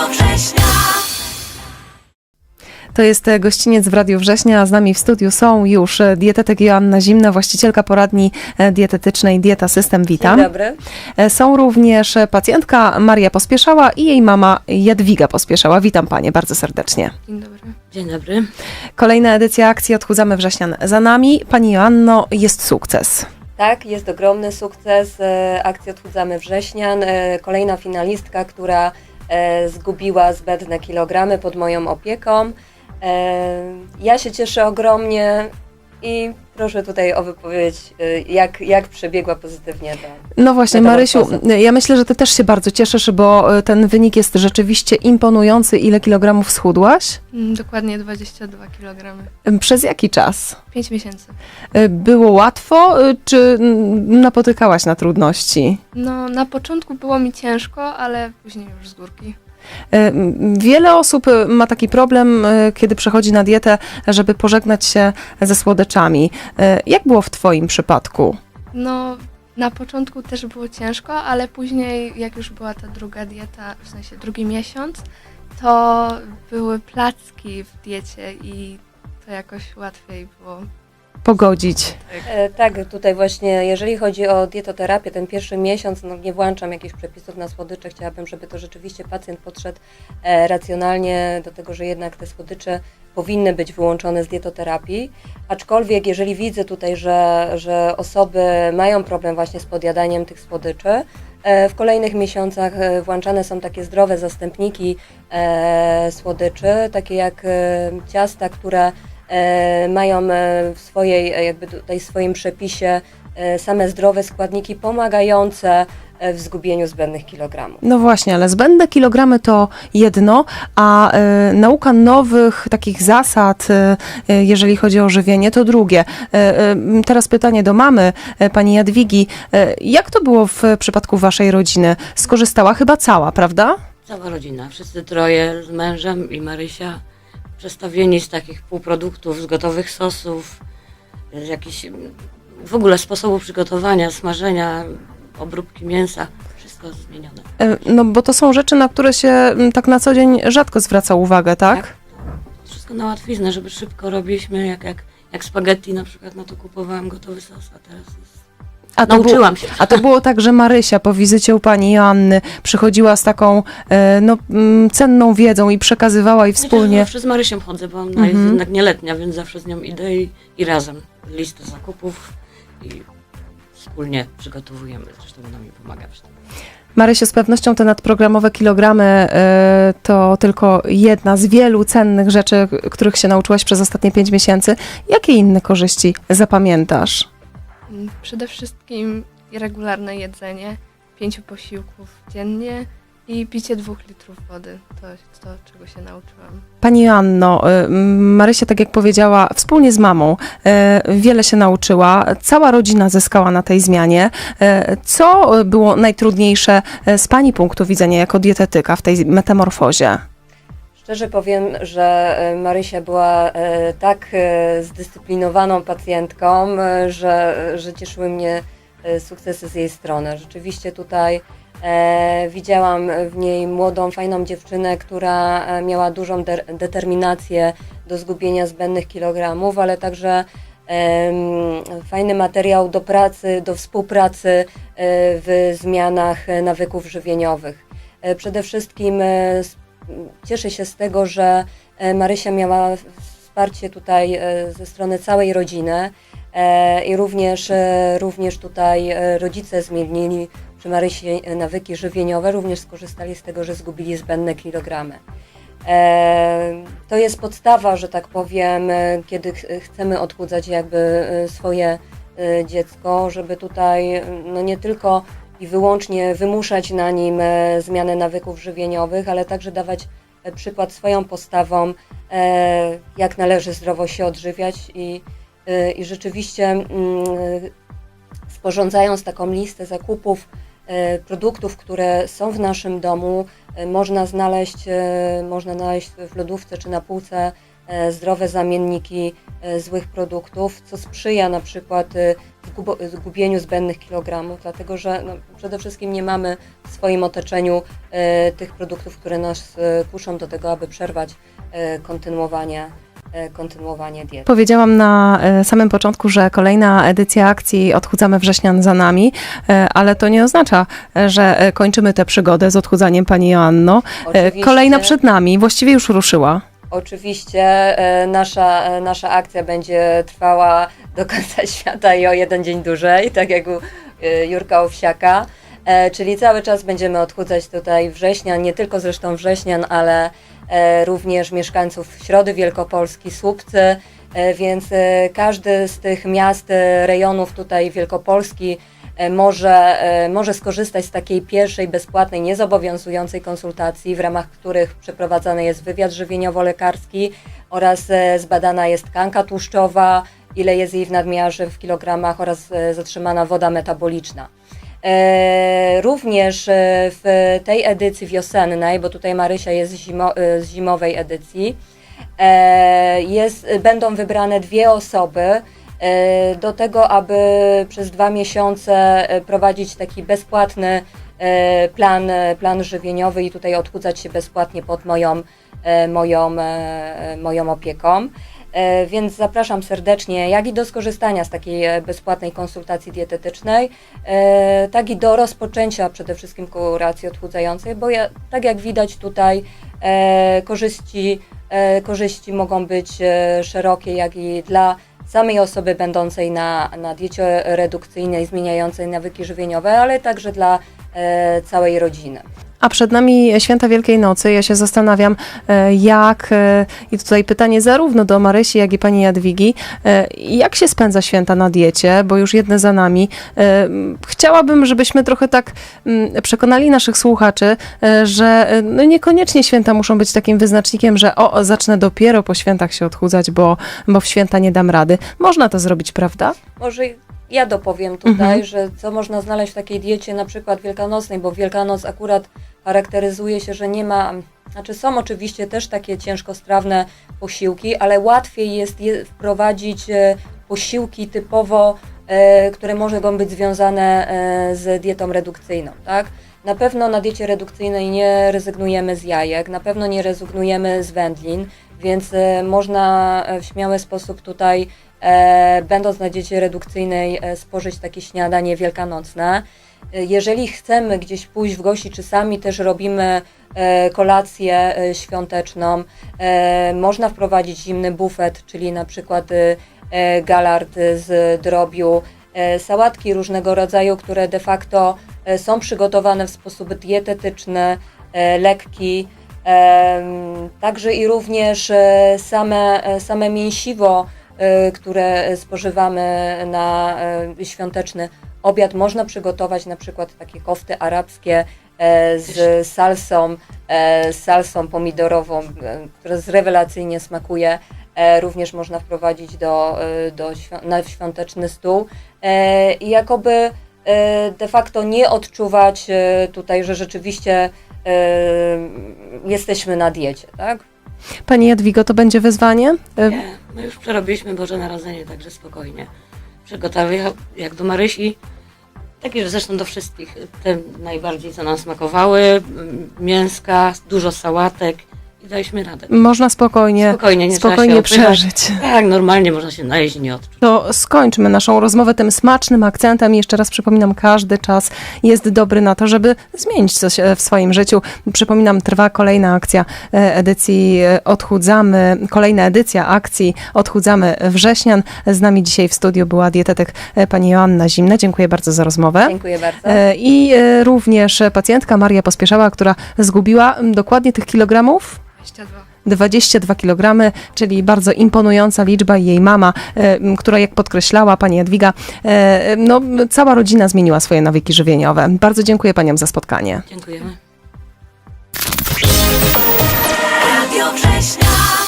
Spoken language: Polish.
Radio Września. To jest e, gościniec w Radiu Września, a z nami w studiu są już e, dietetyk Joanna Zimna, właścicielka poradni e, dietetycznej Dieta System. Witam. Dzień dobry. Są również pacjentka Maria Pospieszała i jej mama Jadwiga Pospieszała. Witam panie bardzo serdecznie. Dzień dobry. Dzień dobry. Kolejna edycja akcji Odchudzamy Wrześnian za nami. Pani Joanno, jest sukces. Tak, jest ogromny sukces akcji Odchudzamy Wrześnian. Kolejna finalistka, która zgubiła zbędne kilogramy pod moją opieką. E, Ja się cieszę ogromnie i proszę tutaj o wypowiedź, e, jak, jak przebiegła pozytywnie ta No właśnie, Metamorfoza. Marysiu, ja myślę, że ty też się bardzo cieszysz, bo e, ten wynik jest rzeczywiście imponujący. Ile kilogramów schudłaś? Mm, Dokładnie 22 kg. E, Przez jaki czas? 5 miesięcy. E, Było łatwo, czy mm, napotykałaś na trudności? No, na początku było mi ciężko, ale później już z górki. E, Wiele osób e, ma taki problem, e, kiedy przechodzi na dietę, żeby pożegnać się ze słodyczami. Jak było w Twoim przypadku? No, na początku też było ciężko, ale później, jak już była ta druga dieta, w sensie drugi miesiąc, to były placki w diecie i to jakoś łatwiej było. Pogodzić. E, Tak, tutaj właśnie, jeżeli chodzi o dietoterapię, ten pierwszy miesiąc, no nie włączam jakichś przepisów na słodycze, chciałabym, żeby to rzeczywiście pacjent podszedł e, racjonalnie do tego, że jednak te słodycze powinny być wyłączone z dietoterapii, aczkolwiek jeżeli widzę tutaj, że, że osoby mają problem właśnie z podjadaniem tych słodyczy, e, w kolejnych miesiącach e, włączane są takie zdrowe zastępniki e, słodyczy, takie jak e, ciasta, które mają e, w swojej, e, jakby tutaj w swoim przepisie e, same zdrowe składniki pomagające e, w zgubieniu zbędnych kilogramów. No właśnie, ale zbędne kilogramy to jedno, a e, nauka nowych takich zasad, e, e, jeżeli chodzi o żywienie, to drugie. E, e, m, teraz pytanie do mamy, e, pani Jadwigi. E, jak to było w przypadku waszej rodziny? Skorzystała chyba cała, prawda? Cała rodzina, wszyscy troje z mężem i Marysia, przestawieni z takich półproduktów, z gotowych sosów, z jakichś w ogóle sposobu przygotowania, smażenia, obróbki mięsa, wszystko zmienione. E, no bo to są rzeczy, na które się tak na co dzień rzadko zwraca uwagę, tak? Tak. Wszystko na łatwiznę, żeby szybko robiliśmy, jak, jak, jak spaghetti na przykład, no to kupowałem gotowy sos, a teraz jest... A to było- Nauczyłam się. A to było tak, że Marysia po wizycie u pani Joanny przychodziła z taką e, no, mm, cenną wiedzą i przekazywała i wspólnie. Zawsze z Marysią chodzę, bo ona Mhm. jest jednak nieletnia, więc zawsze z nią idę i, i razem listę zakupów i wspólnie przygotowujemy. Zresztą ona mi pomaga przy tym. Marysia, z pewnością te nadprogramowe kilogramy e, to tylko jedna z wielu cennych rzeczy, których się nauczyłaś przez ostatnie pięć miesięcy. Jakie inne korzyści zapamiętasz? Przede wszystkim regularne jedzenie, pięciu posiłków dziennie i picie dwóch litrów wody. To jest to, czego się nauczyłam. Pani Joanno, m, Marysia, tak jak powiedziała, wspólnie z mamą e, wiele się nauczyła. Cała rodzina zyskała na tej zmianie. E, Co było najtrudniejsze z Pani punktu widzenia jako dietetyka w tej metamorfozie? Szczerze powiem, że e, Marysia była e, tak e, zdyscyplinowaną pacjentką, że, że cieszyły mnie sukcesy z jej strony. Rzeczywiście tutaj widziałam w niej młodą, fajną dziewczynę, która miała dużą de- determinację do zgubienia zbędnych kilogramów, ale także fajny materiał do pracy, do współpracy w zmianach nawyków żywieniowych. Przede wszystkim cieszę się z tego, że e, Marysia miała wsparcie tutaj e, ze strony całej rodziny e, i również, również tutaj rodzice zmienili przy Marysi nawyki żywieniowe, również skorzystali z tego, że zgubili zbędne kilogramy. To jest podstawa, że tak powiem, kiedy ch- chcemy odchudzać jakby swoje dziecko, żeby tutaj no nie tylko i wyłącznie wymuszać na nim e, zmianę nawyków żywieniowych, ale także dawać e, przykład swoją postawą, e, jak należy zdrowo się odżywiać i, i rzeczywiście mm, sporządzając taką listę zakupów produktów, które są w naszym domu, można znaleźć, można znaleźć w lodówce czy na półce zdrowe zamienniki e, złych produktów, co sprzyja na przykład e, zgubieniu zbędnych kilogramów, dlatego że no, przede wszystkim nie mamy w swoim otoczeniu e, tych produktów, które nas e, kuszą do tego, aby przerwać e, kontynuowanie, e, kontynuowanie diety. Powiedziałam na e, samym początku, że kolejna edycja akcji Odchudzamy Wrześnian za nami, e, ale to nie oznacza, e, że e, kończymy tę przygodę z odchudzaniem Pani Joanno. E, Oczywiście- Kolejna przed nami, właściwie już ruszyła. Oczywiście e, nasza, e, nasza akcja będzie trwała do końca świata i o jeden dzień dłużej, tak jak u e, Jurka Owsiaka. Czyli cały czas będziemy odchudzać tutaj wrześnian, nie tylko zresztą wrześnian, ale również mieszkańców Środy Wielkopolski, Słupcy, więc każdy z tych miast, rejonów tutaj Wielkopolski może, e, może skorzystać z takiej pierwszej bezpłatnej, niezobowiązującej konsultacji, w ramach których przeprowadzany jest wywiad żywieniowo-lekarski oraz e, zbadana jest tkanka tłuszczowa, ile jest jej w nadmiarze w kilogramach oraz e, zatrzymana woda metaboliczna. E, Również e, w tej edycji wiosennej, bo tutaj Marysia jest zimo, e, z zimowej edycji, e, jest, będą wybrane dwie osoby e, do tego, aby przez dwa miesiące e, prowadzić taki bezpłatny e, plan, e, plan żywieniowy i tutaj odchudzać się bezpłatnie pod moją, e, moją, e, moją opieką. E, Więc zapraszam serdecznie, jak i do skorzystania z takiej e, bezpłatnej konsultacji dietetycznej, e, tak i do rozpoczęcia przede wszystkim kuracji odchudzającej, bo ja, tak jak widać tutaj e, korzyści, e, korzyści mogą być e, szerokie, jak i dla samej osoby będącej na, na diecie redukcyjnej, zmieniającej nawyki żywieniowe, ale także dla e, całej rodziny. A przed nami święta Wielkiej Nocy. Ja się zastanawiam, e, jak, e, i tutaj pytanie zarówno do Marysi, jak i pani Jadwigi, e, jak się spędza święta na diecie, bo już jedne za nami. Chciałabym, żebyśmy trochę tak mm, przekonali naszych słuchaczy, że no niekoniecznie święta muszą być takim wyznacznikiem, że o, o, zacznę dopiero po świętach się odchudzać, bo, bo w święta nie dam rady. Można to zrobić, prawda? Może ja dopowiem tutaj, Mhm. że co można znaleźć w takiej diecie na przykład wielkanocnej, bo Wielkanoc akurat charakteryzuje się, że nie ma, znaczy są oczywiście też takie ciężkostrawne posiłki, ale łatwiej jest je wprowadzić e, posiłki typowo, e, które mogą być związane e, z dietą redukcyjną, tak? Na pewno na diecie redukcyjnej nie rezygnujemy z jajek, na pewno nie rezygnujemy z wędlin, więc można w śmiały sposób tutaj, będąc na diecie redukcyjnej, e, spożyć takie śniadanie wielkanocne. E, Jeżeli chcemy gdzieś pójść w gości, czy sami też robimy e, kolację e, świąteczną, e, można wprowadzić zimny bufet, czyli na przykład e, e, galard z drobiu, e, sałatki różnego rodzaju, które de facto e, są przygotowane w sposób dietetyczny, e, lekki. Także i również e, same, e, same mięsiwo, e, które spożywamy na e, świąteczny obiad, można przygotować na przykład takie kofty arabskie e, z salsą, e, salsą pomidorową, e, która rewelacyjnie smakuje. E, Również można wprowadzić do, e, do, na świąteczny stół E, i jakoby e, de facto nie odczuwać e, tutaj, że rzeczywiście e, jesteśmy na diecie, tak? Pani Jadwigo, to będzie wyzwanie? E, Nie, my już przerobiliśmy Boże Narodzenie, także spokojnie. Przygotowie jak do Marysi, takie że zresztą do wszystkich. Te najbardziej, co nam smakowały, mięska, dużo sałatek i daliśmy radę. Można spokojnie, Spokojnie, nie trzeba spokojnie się opychać. przeżyć. Tak, normalnie można się najeść i nie odczuć. To skończmy naszą rozmowę tym smacznym akcentem. Jeszcze raz przypominam, każdy czas jest dobry na to, żeby zmienić coś e, w swoim życiu. Przypominam, trwa kolejna akcja e, edycji e, Odchudzamy, kolejna edycja akcji Odchudzamy Wrześnian. Z nami dzisiaj w studiu była dietetyk e, pani Joanna Zimna. Dziękuję bardzo za rozmowę. Dziękuję bardzo. E, I e, również pacjentka Maria Pospieszała, która zgubiła m, dokładnie tych kilogramów. 22. 22 kg, czyli bardzo imponująca liczba. i Jej mama, e, która jak podkreślała pani Jadwiga, e, no, cała rodzina zmieniła swoje nawyki żywieniowe. Bardzo dziękuję paniom za spotkanie. Dziękujemy. Radio Września.